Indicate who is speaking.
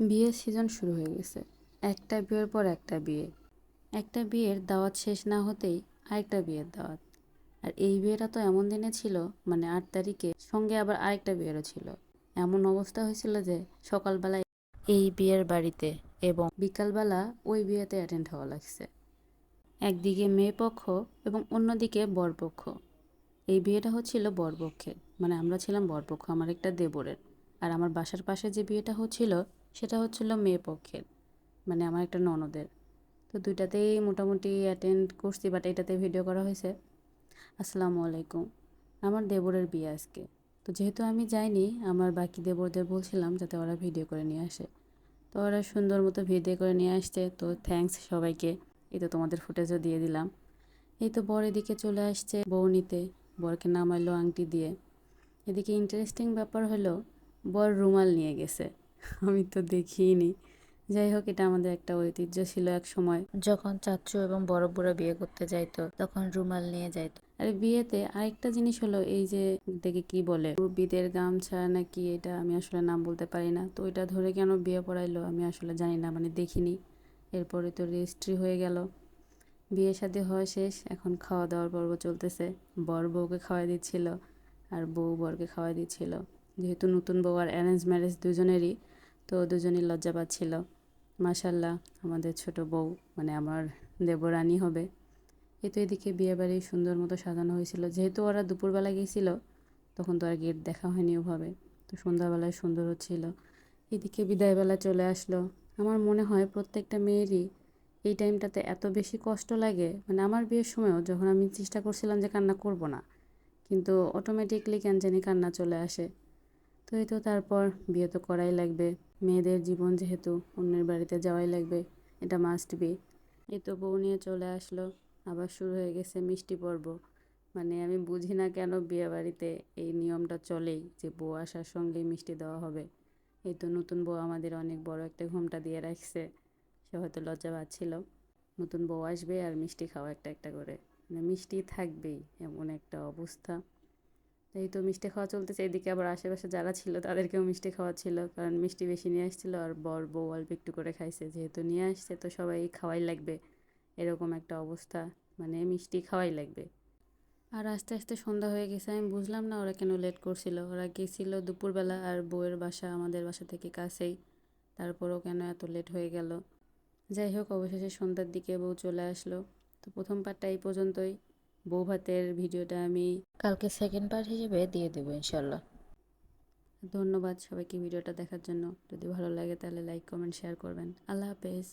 Speaker 1: বিয়ের সিজন শুরু হয়ে গেছে। একটা বিয়ের পর একটা বিয়ে। একটা বিয়ের দাওয়াত শেষ না হতেই আরেকটা বিয়ের দাওয়াত। আর এই বিয়েটা তো এমন দিনে ছিল মানে আট তারিখে সঙ্গে আবার আরেকটা বিয়েরও ছিল। এমন অবস্থা হয়েছিল যে সকালবেলায় এই বিয়ের বাড়িতে এবং বিকালবেলা ওই বিয়েতে অ্যাটেন্ড হওয়া লাগছে। একদিকে মেয়ে পক্ষ এবং অন্যদিকে বরপক্ষ এই বিয়েটা হচ্ছিল বরপক্ষের মানে আমরা ছিলাম বরপক্ষ আমার একটা দেবরের। আর আমার বাসার পাশে যে বিয়েটা হচ্ছিল সেটা হচ্ছিল মেয়ে পক্ষের মানে আমার একটা ননদের। তো দুইটাতেই মোটামুটি অ্যাটেন্ড করছি বাট এটাতে ভিডিও করা হয়েছে। আসসালামু আলাইকুম, আমার দেবরের বিয়ে আজকে। তো যেহেতু আমি যাইনি, আমার বাকি দেবরদের বলছিলাম যাতে ওরা ভিডিও করে নিয়ে আসে। তো ওরা সুন্দর মতো ভিডিও করে নিয়ে আসছে, তো থ্যাঙ্কস সবাইকে। এই তো তোমাদের ফুটেজও দিয়ে দিলাম। এই তো বর এদিকে চলে আসছে বউ নিতে বরকে নামাইলো আংটি দিয়ে। এদিকে ইন্টারেস্টিং ব্যাপার হলো, বর রুমাল নিয়ে গেছে। আমি তো দেখিনি। যাই হোক, এটা আমাদের একটা ঐতিহ্য ছিল এক সময়।
Speaker 2: যখন চাচ্চু এবং বড় বুড়া বিয়ে করতে যাইতো, তখন রুমাল নিয়ে যাইতো।
Speaker 1: আর বিয়েতে আরেকটা জিনিস হলো, এই যে দেখে কি বলে? বিদের গামছা নাকি এটা আমি আসলে নাম বলতে পারি না। তো ওইটা ধরে কেন বিয়ে পড়াইলো আমি আসলে জানি না মানে দেখিনি। এরপরে তো রেজিস্ট্রি হয়ে গেল। বিয়ে শাদী হওয়া শেষ, এখন খাওয়া দাওয়ার পর্ব চলতেছে। বর বউকে খাওয়াই দিচ্ছিল, আর বউ বরকে খাওয়াই দিচ্ছিল। যেহেতু নতুন বউ আর অ্যারেঞ্জ ম্যারেজ দুজনেরই তো দুজনই লজ্জা পাচ্ছিল। মাশাল্লাহ, আমাদের ছোট বউ মানে আমার দেবরানী হবে। এই তো এদিকে বিয়েবাড়ি সুন্দর মতো সাজানো হয়েছিল। যেহেতু ওরা দুপুরবেলা গিয়েছিল তখন তো আর গেট দেখা হয়নি ওভাবে। তো সন্ধ্যাবেলায় সুন্দর হচ্ছিল। এদিকে বিদায়বেলা চলে আসলো। আমার মনে হয় প্রত্যেকটা মেয়েরই এই টাইমটাতে এত বেশি কষ্ট লাগে। মানে আমার বিয়ের সময়ও যখন আমি চেষ্টা করছিলাম যে কান্না করব না, কিন্তু অটোমেটিকলি কেন জানি কান্না চলে আসে। তো এই তো তারপর বিয়ে তো করাই লাগবে। মেয়েদের জীবন যেহেতু অন্যের বাড়িতে যাওয়াই লাগবে, এটা মাস্ট বি এই তো বউ নিয়ে চলে আসলো, আবার শুরু হয়ে গেছে মিষ্টি পর্ব। মানে আমি বুঝি না কেন বিয়ে বাড়িতে এই নিয়মটা চলেই, যে বউ আসার সঙ্গেই মিষ্টি দেওয়া হবে। এই তো নতুন বউ আমাদের অনেক বড় একটা ঘুমটা দিয়ে রাখছে। সে হয়তো লজ্জা পাচ্ছিল। নতুন বউ আসবে আর মিষ্টি খাওয়া একটা একটা করে। মানে মিষ্টি থাকবেই, এমন একটা অবস্থা। এই তো মিষ্টি খাওয়া চলতেছে, এদিকে আবার আশেপাশে যারা ছিল তাদেরকেও মিষ্টি খাওয়া ছিল কারণ মিষ্টি বেশি নিয়ে আসছিল আর বর বউ অল্প একটু করে খাইছে, যেহেতু নিয়ে আসছে তো সবাই খাওয়াই লাগবে, এরকম একটা অবস্থা মানে মিষ্টি খাওয়াই লাগবে। আর আস্তে আস্তে সন্ধ্যা হয়ে গেছে, আমি বুঝলাম না ওরা কেন লেট করছিল, ওরা গেছিল দুপুরবেলা আর বউয়ের বাসা আমাদের বাসা থেকে কাছেই, তারপরও কেন এত লেট হয়ে গেল। যাই হোক, অবশেষে সন্ধ্যার দিকে বউ চলে আসলো, তো প্রথম পার্টটা এই পর্যন্তই। বউ ভাতের ভিডিওটা আমি
Speaker 2: কালকে সেকেন্ড পার্ট হিসেবে দিয়ে দেবো ইনশাল্লাহ
Speaker 1: ধন্যবাদ সবাইকে ভিডিওটা দেখার জন্য। যদি ভালো লাগে তাহলে লাইক কমেন্ট শেয়ার করবেন। আল্লাহ হাফেজ।